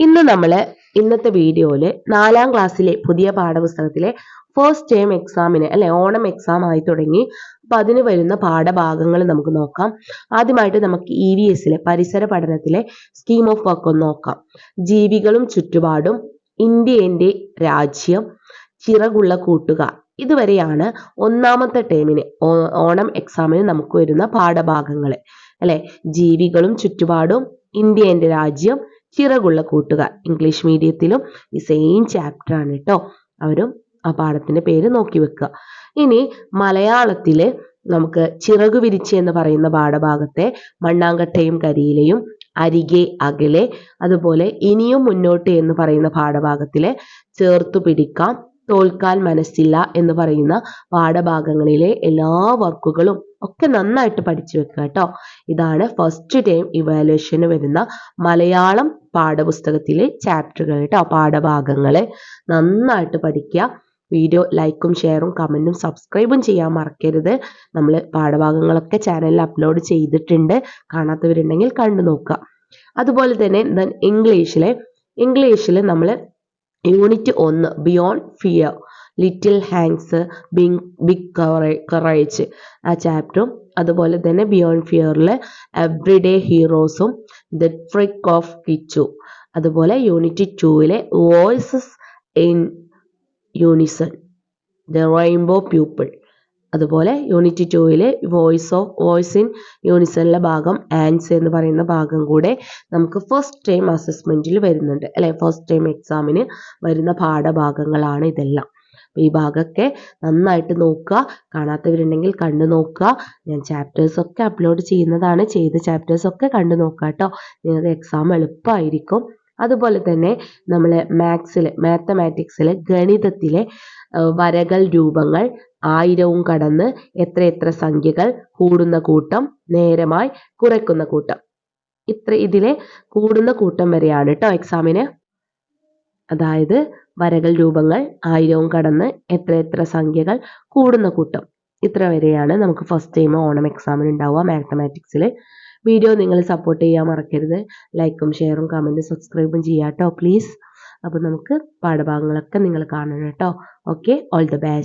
ഇന്ന് നമ്മൾ ഇന്നത്തെ വീഡിയോയിൽ നാലാം ക്ലാസ്സിലെ പുതിയ പാഠപുസ്തകത്തിലെ ഫസ്റ്റ് ടേം എക്സാമിന് അല്ലെ ഓണം എക്സാം ആയി തുടങ്ങി. അപ്പൊ അതിന് വരുന്ന പാഠഭാഗങ്ങൾ നമുക്ക് നോക്കാം. ആദ്യമായിട്ട് നമുക്ക് ഇ വി എസിലെ പരിസര പഠനത്തിലെ സ്കീം ഓഫ് വർക്ക് ഒന്ന് നോക്കാം. ജീവികളും ചുറ്റുപാടും ഇന്ത്യ എന്റെ രാജ്യം ചിറകുള്ള കൂട്ടുക. ഇതുവരെയാണ് ഒന്നാമത്തെ ടേമിന് ഓണം എക്സാമിന് നമുക്ക് വരുന്ന പാഠഭാഗങ്ങൾ അല്ലെ? ജീവികളും ചുറ്റുപാടും ഇന്ത്യ എന്റെ രാജ്യം ചിറകുള്ള കൂട്ടുകാർ ഇംഗ്ലീഷ് മീഡിയത്തിലും ഈ സെയിം ചാപ്റ്റർ ആണ് കേട്ടോ അവരും ആ പാഠത്തിന്റെ പേര് നോക്കി വെക്കുക. ഇനി മലയാളത്തിൽ നമുക്ക് ചിറകു വിരിച്ച് എന്ന് പറയുന്ന പാഠഭാഗത്തെ മണ്ണാങ്കട്ടയും കരിയിലയും അരികെ അകലെ അതുപോലെ ഇനിയും മുന്നോട്ട് എന്ന് പറയുന്ന പാഠഭാഗത്തിലെ ചേർത്തു പിടിക്കാം തോൽക്കാൻ മനസ്സില്ല എന്ന് പറയുന്ന പാഠഭാഗങ്ങളിലെ എല്ലാ വർക്കുകളും ഒക്കെ നന്നായിട്ട് പഠിച്ചു വെക്കുക കേട്ടോ ഇതാണ് ഫസ്റ്റ് ടൈം ഇവാലുവേഷന് വരുന്ന മലയാളം പാഠപുസ്തകത്തിലെ ചാപ്റ്ററുകൾ കേട്ടോ പാഠഭാഗങ്ങളെ നന്നായിട്ട് പഠിക്കുക വീഡിയോ ലൈക്കും ഷെയറും കമന്റും സബ്സ്ക്രൈബും ചെയ്യാൻ മറക്കരുത്. നമ്മൾ പാഠഭാഗങ്ങളൊക്കെ ചാനലിൽ അപ്ലോഡ് ചെയ്തിട്ടുണ്ട്. കാണാത്തവരുണ്ടെങ്കിൽ കണ്ടു നോക്കുക അതുപോലെ തന്നെ ദൻ ഇംഗ്ലീഷിലെ ഇംഗ്ലീഷിൽ നമ്മൾ യൂണിറ്റ് ഒന്ന് beyond fear little hands being big courage ആ ചാപ്റ്ററും അതുപോലെ തന്നെ ബിയോണ്ട് ഫിയറിൽ എവ്രിഡേ ഹീറോസും ദ ട്രിക്ക് ഓഫ് കിച്ചു അതുപോലെ unit ടൂവിലെ voices in unison the rainbow pupil അതുപോലെ യൂണിറ്റ് ടൂവിലെ വോയിസ് ഓഫ് വോയിസ് ഇൻ യൂണിസണിലെ ഭാഗം ആൻസ് എന്ന് പറയുന്ന ഭാഗം കൂടെ നമുക്ക് ഫസ്റ്റ് ടൈം അസസ്മെന്റിൽ വരുന്നുണ്ട്. അല്ലെ? ഫസ്റ്റ് ടൈം എക്സാമിന് വരുന്ന പാഠഭാഗങ്ങളാണ് ഇതെല്ലാം. അപ്പോൾ ഈ ഭാഗമൊക്കെ നന്നായിട്ട് നോക്കുക. കാണാത്തവരുണ്ടെങ്കിൽ കണ്ടു നോക്കുക. ഞാൻ ചാപ്റ്റേഴ്സൊക്കെ അപ്ലോഡ് ചെയ്യുന്നതാണ്. ചെയ്ത ചാപ്റ്റേഴ്സൊക്കെ കണ്ടു നോക്കുക കേട്ടോ. നിങ്ങൾക്ക് എക്സാം എളുപ്പമായിരിക്കും. അതുപോലെ തന്നെ നമ്മൾ മാത്സിൽ മാത്തമാറ്റിക്സിൽ ഗണിതത്തിലെ വരകൾ രൂപങ്ങൾ ആയിരവും കടന്ന് എത്ര എത്ര സംഖ്യകൾ കൂടുന്ന കൂട്ടം നേരമായി കുറയ്ക്കുന്ന കൂട്ടം. ഇത്ര ഇതിലെ കൂടുന്ന കൂട്ടം വരെയാണ് കേട്ടോ എക്സാമിന് അതായത് വരകൾ രൂപങ്ങൾ ആയിരവും കടന്ന് എത്ര എത്ര സംഖ്യകൾ കൂടുന്ന കൂട്ടം. ഇത്ര വരെയാണ് നമുക്ക് ഫസ്റ്റ് ടൈം ഓണം എക്സാമിന് ഉണ്ടാവുക മാത്തമാറ്റിക്സിൽ വീഡിയോ നിങ്ങൾ സപ്പോർട്ട് ചെയ്യാൻ മറക്കരുത്. ലൈക്കും ഷെയറും കമന്റും സബ്സ്ക്രൈബും ചെയ്യാം കേട്ടോ പ്ലീസ് അപ്പോൾ നമുക്ക് പാഠഭാഗങ്ങളൊക്കെ നിങ്ങൾ കാണണം കേട്ടോ. Okay all the best